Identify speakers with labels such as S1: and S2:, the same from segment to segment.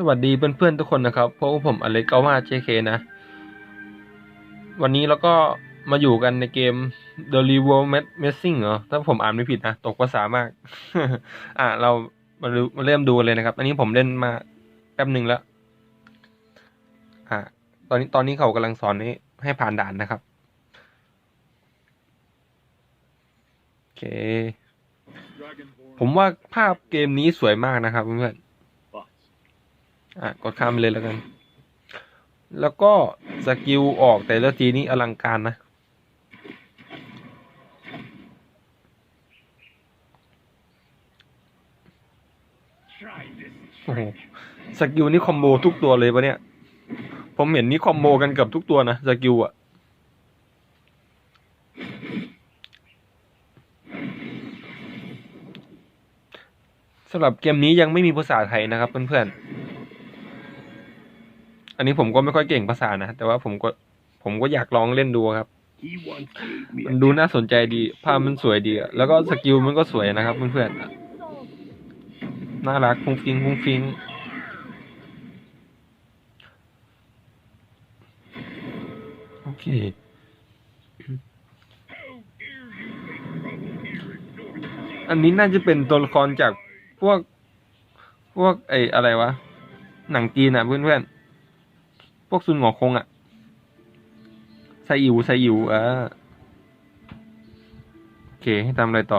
S1: สวัสดีเพื่อนๆทุกคนนะครับพวกผมอเล็กเกามาเจเคนะ วันนี้เราก็มาอยู่กันในเกม The r e v o l Messing เหรอ ถ้าผมอ่านไม่ผิดนะ ตกภาษามาก อะ เรามาดูมาเริ่มดูเลยนะครับ อันนี้ผมเล่นมาแป๊บหนึ่งแล้ว อะ ตอนนี้ตอนนี้เขากำลังสอนให้ให้ผ่านด่านนะครับ โอเค ผมว่าภาพเกมนี้สวยมากนะครับเพื่อนๆ อะกดข้ามไปเลยแล้วกัน แล้วก็สกิลออกแต่ละทีนี้อลังการนะโอ้โหสกิลนี่คอมโบทุกตัวเลยปะเนี่ย ผมเห็นนี่คอมโบกันเกับทุกตัวนะสกิลอะสำหรับเกมนี้ยังไม่มีภาษาไทยนะครับเพื่อนๆ อันนี้ผมก็ไม่ค่อยเก่งภาษานะแต่ว่าผมก็ผมก็อยากลองเล่นดูครับ มันดูน่าสนใจดี ภาพมันสวยดีแล้วก็สกิลมันก็สวยนะครับเพื่อนๆน่ารักฟุ้งฟิงฟุ้งฟิงโอเคอันนี้น่าจะเป็นตัวละครจากพวกพวกไอ้อะไรวะ หนังจีนอะเพื่อนๆ พวกซุนหงอคงอะไซอิ๋วไซอิวอ่าโอเคให้ทำอะไรต่อ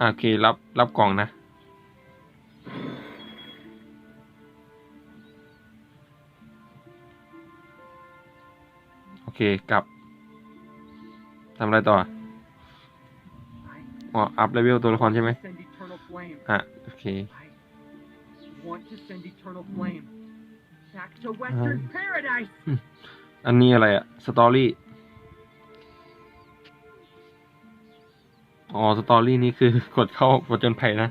S1: อ่าโอเค รับ รับกล่องนะ โอเค กลับทำอะไรต่ออ๋ออัพเลเวลตัวละครใช่ไหมอะ โอเค
S2: want to send eternal flame back to Western Paradise.
S1: อันนี้อะไรอะสตอรี่ อ๋อ สตอรี่นี่คือกดเข้าผจญภัยนะ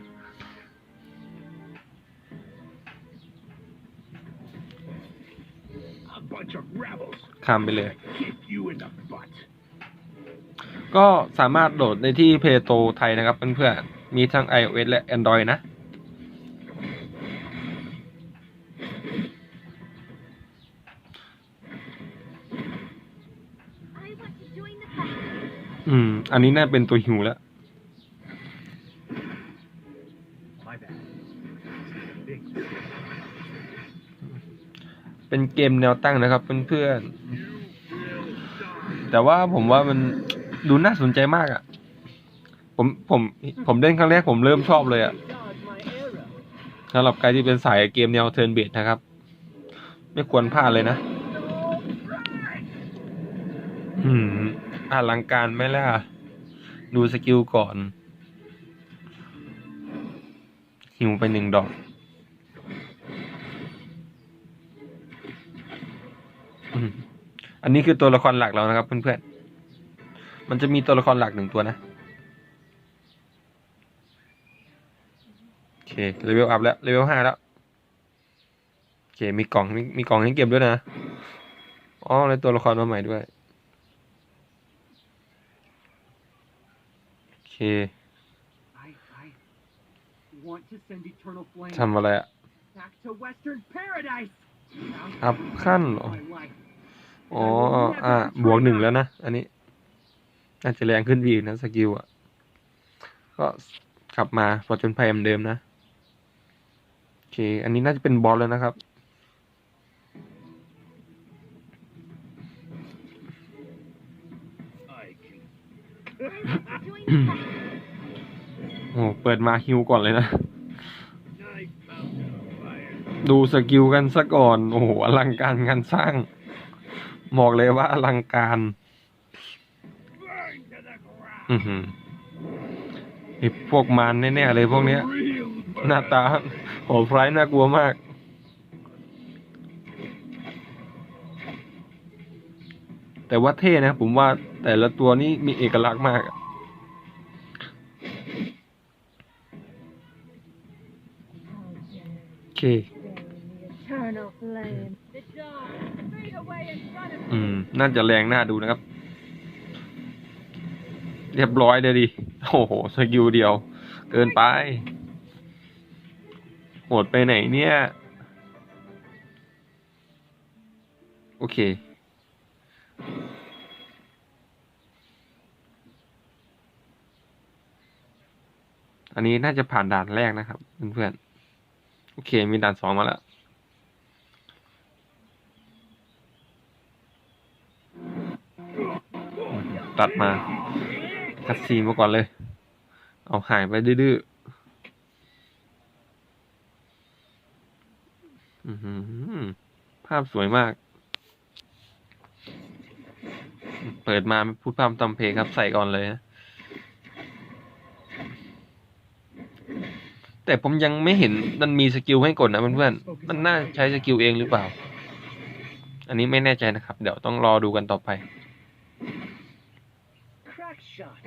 S3: A bunch of rebels
S1: ข้ามไปเลย
S3: kick you in the butt.
S1: ก็สามารถโหลดในที่เพย์โตไทยนะครับเพื่อนๆ มีทั้ง iOS และ Android นะ อืม อันนี้น่าเป็นตัวหิวแล้ว เป็นเกมแนวตั้งนะครับเพื่อนๆ แต่ว่าผมว่ามันดูน่าสนใจมากอะ่ะ ผมผมผมเล่นครั้งแรกผมเริ่มชอบเลยอะ่ะสำหรับใครที่เป็นสายเกมแนวเทิร์นเบสนะครับ ไม่ควรพลาดเลยนะ อืม อลังการไหมล่ะ ดูสกิลก่อน หิวไปหนึ่งดอกอันนี้คือตัวละครหลักเรานะครับเพื่อนๆ มันจะมีตัวละครหลักหนึ่งตัวนะ โอเคเลเวลอัพแล้วเลเวลห้าแล้ว โอเค มีกล่องมีมีกล่องให้เก็บด้วยนะ อ๋อแล้วตัวละครมาใหม่ด้วย โอ เค
S2: I, I want to send eternal flame
S1: ทำอะไรอะ
S2: back to Western Paradise.
S1: อัพขั้นเหรอ
S2: My life.
S1: อ๋อ อะ บวกหนึ่งแล้วนะ อันนี้น่าจะแรงขึ้นไปอีกนะสกิลอะ ก็ขับมาพอจนภัยเหมือนเดิมนะ โอเค อันนี้น่าจะเป็นบอสแล้วนะครับ โอ้โหเปิดมาฮิวก่อนเลยนะ ดูสกิลกันซะก่อน โอ้โหอลังการงานสร้าง บอกเลยว่าอลังการอือหือไอพวกมารแน่ๆเลยพวกเนี้ย หน้าตาโหดร้ายน่ากลัวมาก แต่ว่าเท่นะผมว่าแต่ละตัวนี้มีเอกลักษณ์มากโอเคอืม น่าจะแรงหน่าดูนะครับ เรียบร้อยเลยดิ โอ้โห สกิลเดียว เกินไป โหดไปไหนเนี่ย โอเค อันนี้น่าจะผ่านด่านแรกนะครับเพื่อนๆโอเค มีด่านสองมาแล้วตัดมาคัดซีมาก่อนเลย เอาหายไปดื้อภาพสวยมาก เปิดมาพูดพร่ำทำเพครับใส่ก่อนเลยนะ แต่ผมยังไม่เห็นมันมีสกิลให้กดนะเพื่อนๆมันน่าใช้สกิลเองหรือเปล่า อันนี้ไม่แน่ใจนะครับ เดี๋ยวต้องรอดูกันต่อไป
S2: Crack shot.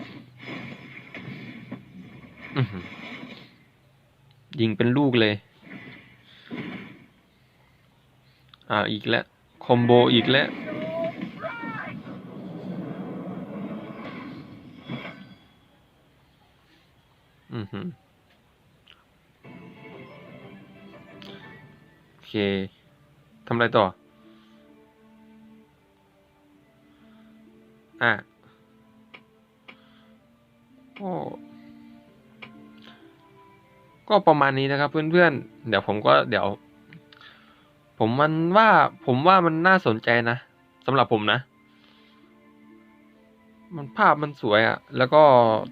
S1: อื้อหือยิงเป็นลูกเลย อ่าอีกแล้วคอมโบอีกแล้ว เคทำอะไรต่อ อะโอ้ก็ประมาณนี้นะครับ เพื่อนๆ เดี๋ยวผมก็เดี๋ยว ผมมันว่า ผมว่ามันน่าสนใจนะสำหรับผมนะ มันภาพมันสวยอะ่ะแล้วก็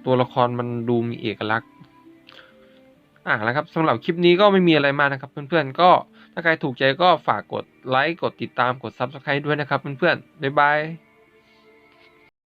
S1: ตัวละครมันดูมีเอกลักษณ์ อะแล้วครับสำหรับคลิปนี้ก็ไม่มีอะไรมากนะครับ เพื่อนๆก็ ถ้าใครถูกใจก็ฝากกดไลค์ กดติดตาม กด Subscribe ด้วยนะครับเพื่อนๆ บ๊ายบาย